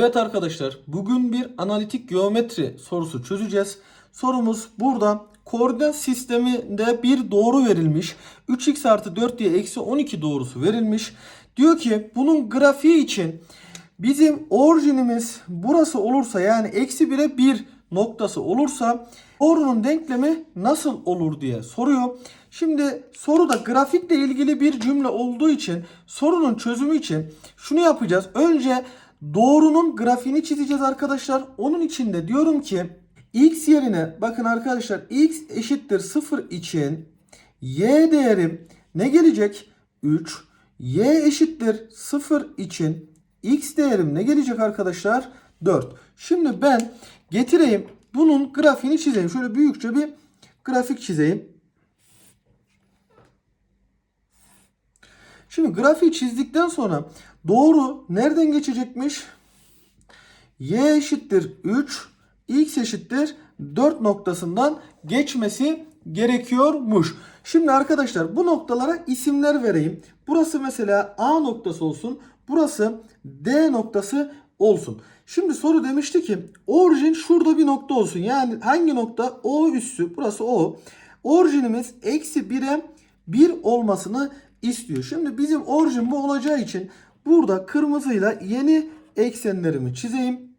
Evet arkadaşlar bugün bir analitik geometri sorusu çözeceğiz. Sorumuz burada koordinat sisteminde bir doğru verilmiş. 3x artı 4 diye eksi 12 doğrusu verilmiş. Diyor ki bunun grafiği için bizim orijinimiz burası olursa yani eksi 1'e 1 noktası olursa doğrunun denklemi nasıl olur diye soruyor. Şimdi soruda grafikle ilgili bir cümle olduğu için sorunun çözümü için şunu yapacağız. Önce doğrunun grafiğini çizeceğiz arkadaşlar. Onun için de diyorum ki x yerine bakın arkadaşlar x eşittir 0 için y değerim ne gelecek? 3. y eşittir 0 için x değerim ne gelecek arkadaşlar? 4. Şimdi ben getireyim bunun grafiğini çizeyim. Şöyle büyükçe bir grafik çizeyim. Şimdi grafiği çizdikten sonra doğru nereden geçecekmiş? y eşittir 3, x eşittir 4 noktasından geçmesi gerekiyormuş. Şimdi arkadaşlar bu noktalara isimler vereyim. Burası mesela A noktası olsun. Burası D noktası olsun. Şimdi soru demişti ki orijin şurada bir nokta olsun. Yani hangi nokta? O üssü. Burası O. Orijinimiz eksi 1'e 1 olmasını istiyor. Şimdi bizim orijin bu olacağı için burada kırmızıyla yeni eksenlerimi çizeyim.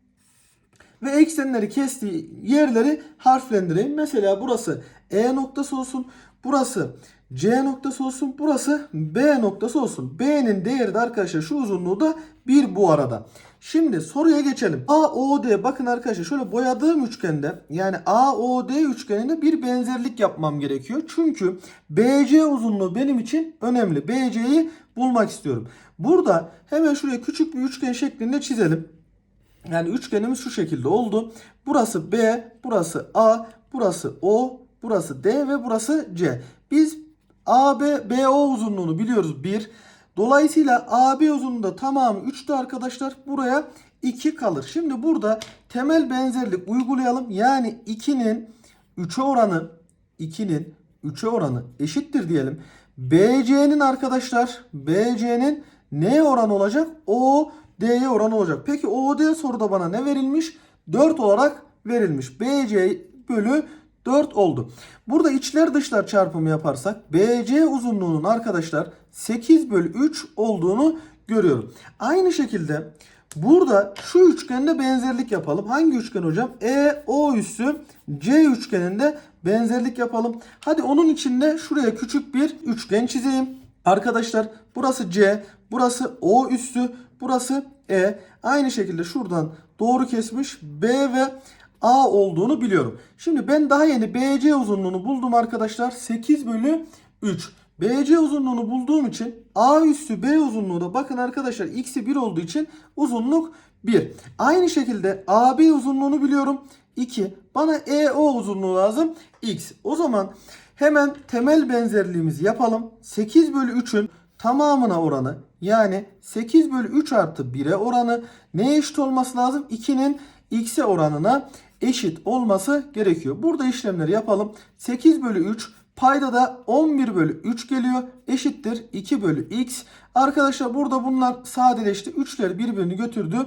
Ve eksenleri kestiği yerleri harflendireyim. Mesela burası E noktası olsun. Burası C noktası olsun. Burası B noktası olsun. B'nin değeri de arkadaşlar şu uzunluğu da 1 bu arada. Şimdi soruya geçelim. AOD bakın arkadaşlar şöyle boyadığım üçgende yani AOD üçgeninde bir benzerlik yapmam gerekiyor. Çünkü BC uzunluğu benim için önemli. BC'yi bulmak istiyorum. Burada hemen şuraya küçük bir üçgen şeklinde çizelim. Yani üçgenimiz şu şekilde oldu. Burası B, burası A, burası O, burası D ve burası C. Biz AB, BO uzunluğunu biliyoruz 1. Dolayısıyla AB uzunluğu da tamamı 3'tü arkadaşlar. Buraya 2 kalır. Şimdi burada temel benzerlik uygulayalım. Yani 2'nin 3'e oranı 2'nin 3'e oranı eşittir diyelim. BC'nin arkadaşlar BC'nin neye oranı olacak? O D'ye oranı olacak. Peki OD soruda bana ne verilmiş? 4 olarak verilmiş. BC bölü 4 oldu. Burada içler dışlar çarpımı yaparsak BC uzunluğunun arkadaşlar 8 bölü 3 olduğunu görüyorum. Aynı şekilde burada şu üçgende benzerlik yapalım. Hangi üçgen hocam? EO üssü C üçgeninde benzerlik yapalım. Hadi onun içinde şuraya küçük bir üçgen çizeyim. Arkadaşlar burası C, burası O üssü, burası E. Aynı şekilde şuradan doğru kesmiş B ve A olduğunu biliyorum. Şimdi ben daha yeni BC uzunluğunu buldum arkadaşlar. 8 bölü 3. BC uzunluğunu bulduğum için A üssü B uzunluğu da bakın arkadaşlar x'i 1 olduğu için uzunluk 1. Aynı şekilde AB uzunluğunu biliyorum. 2. Bana EO uzunluğu lazım. X. O zaman hemen temel benzerliğimizi yapalım. 8 bölü 3'ün tamamına oranı yani 8 bölü 3 artı 1'e oranı neye eşit olması lazım? 2'nin x'e oranına eşit olması gerekiyor. Burada işlemleri yapalım. 8 bölü 3 payda da 11 bölü 3 geliyor. Eşittir 2 bölü x. Arkadaşlar burada bunlar sadeleşti. 3'ler birbirini götürdü.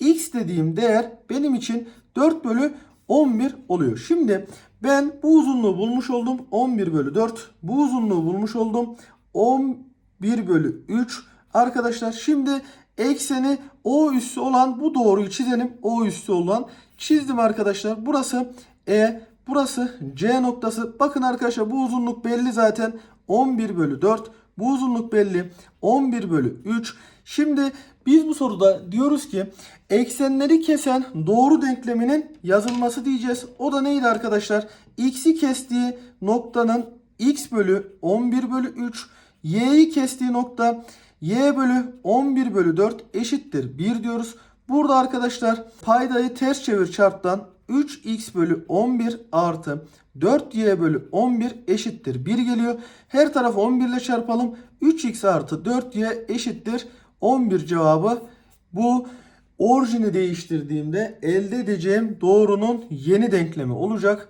x dediğim değer benim için 4 bölü 11 oluyor. Şimdi ben bu uzunluğu bulmuş oldum. 11 bölü 4. Bu uzunluğu bulmuş oldum. 11 bölü 3. Arkadaşlar şimdi ekseni O üssü olan bu doğruyu çizelim. O üssü olan çizdim arkadaşlar. Burası E, burası C noktası. Bakın arkadaşlar bu uzunluk belli zaten. 11 bölü 4. Bu uzunluk belli. 11 bölü 3. Şimdi biz bu soruda diyoruz ki eksenleri kesen doğru denkleminin yazılması diyeceğiz. O da neydi arkadaşlar? X'i kestiği noktanın x bölü 11 bölü 3. Y'yi kestiği nokta y bölü 11 bölü 4 eşittir 1 diyoruz. Burada arkadaşlar paydayı ters çevir çarptan 3x bölü 11 artı 4y bölü 11 eşittir 1 geliyor. Her tarafı 11 ile çarpalım. 3x artı 4y eşittir 11 cevabı bu orijini değiştirdiğimde elde edeceğim doğrunun yeni denklemi olacak.